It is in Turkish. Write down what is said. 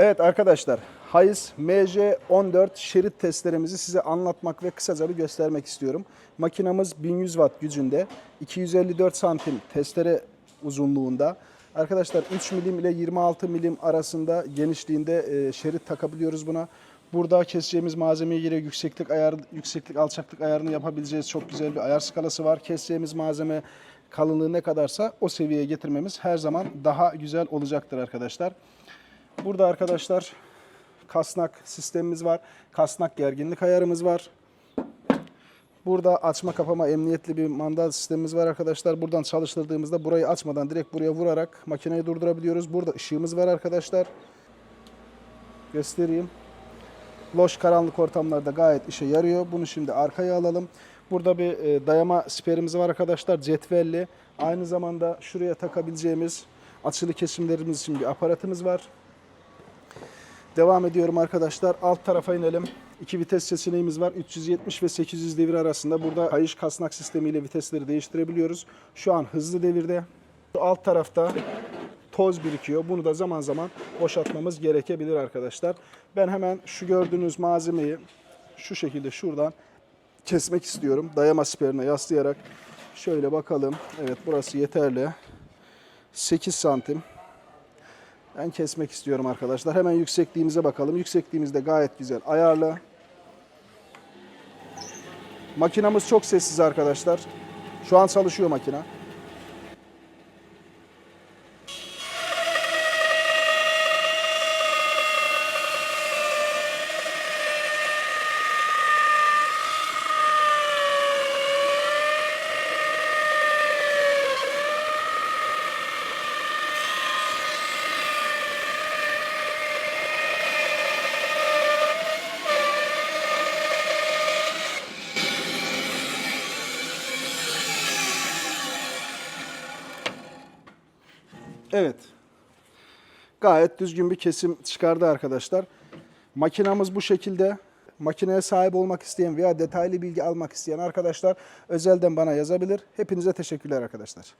Evet arkadaşlar, Hayes MJ14 şerit testlerimizi size anlatmak ve kısaca bir göstermek istiyorum. Makinamız 1100 watt gücünde, 254 santim testere uzunluğunda. Arkadaşlar 3 milim ile 26 milim arasında genişliğinde e, şerit takabiliyoruz buna. Burada keseceğimiz malzemeye göre yükseklik ayar, yükseklik alçaklık ayarını yapabileceğiz. Çok güzel bir ayar skalası var. Keseceğimiz malzeme kalınlığı ne kadarsa o seviyeye getirmemiz her zaman daha güzel olacaktır arkadaşlar. Burada arkadaşlar kasnak sistemimiz var. Kasnak gerginlik ayarımız var. Burada açma kapama emniyetli bir mandal sistemimiz var arkadaşlar. Buradan çalıştırdığımızda burayı açmadan direkt buraya vurarak makineyi durdurabiliyoruz. Burada ışığımız var arkadaşlar. Göstereyim. Loş karanlık ortamlarda gayet işe yarıyor. Bunu şimdi arkaya alalım. Burada bir e, dayama siperimiz var arkadaşlar. Cetvelli. Aynı zamanda şuraya takabileceğimiz açılı kesimlerimiz için bir aparatımız var. Devam ediyorum arkadaşlar. Alt tarafa inelim. İki vites seçeneğimiz var. 370 ve 800 devir arasında. Burada kayış kasnak sistemiyle vitesleri değiştirebiliyoruz. Şu an hızlı devirde. Şu alt tarafta toz birikiyor. Bunu da zaman zaman boşaltmamız gerekebilir arkadaşlar. Ben hemen şu gördüğünüz malzemeyi şu şekilde şuradan kesmek istiyorum. Dayama siperine yaslayarak. Şöyle bakalım. Evet burası yeterli. 8 santim. Ben kesmek istiyorum arkadaşlar. Hemen yüksekliğimize bakalım. Yüksekliğimiz de gayet güzel. Ayarlı. Makinamız çok sessiz arkadaşlar. Şu an çalışıyor makina. Evet. Gayet düzgün bir kesim çıkardı arkadaşlar. Makinamız bu şekilde. Makineye sahip olmak isteyen veya detaylı bilgi almak isteyen arkadaşlar özelden bana yazabilir. Hepinize teşekkürler arkadaşlar.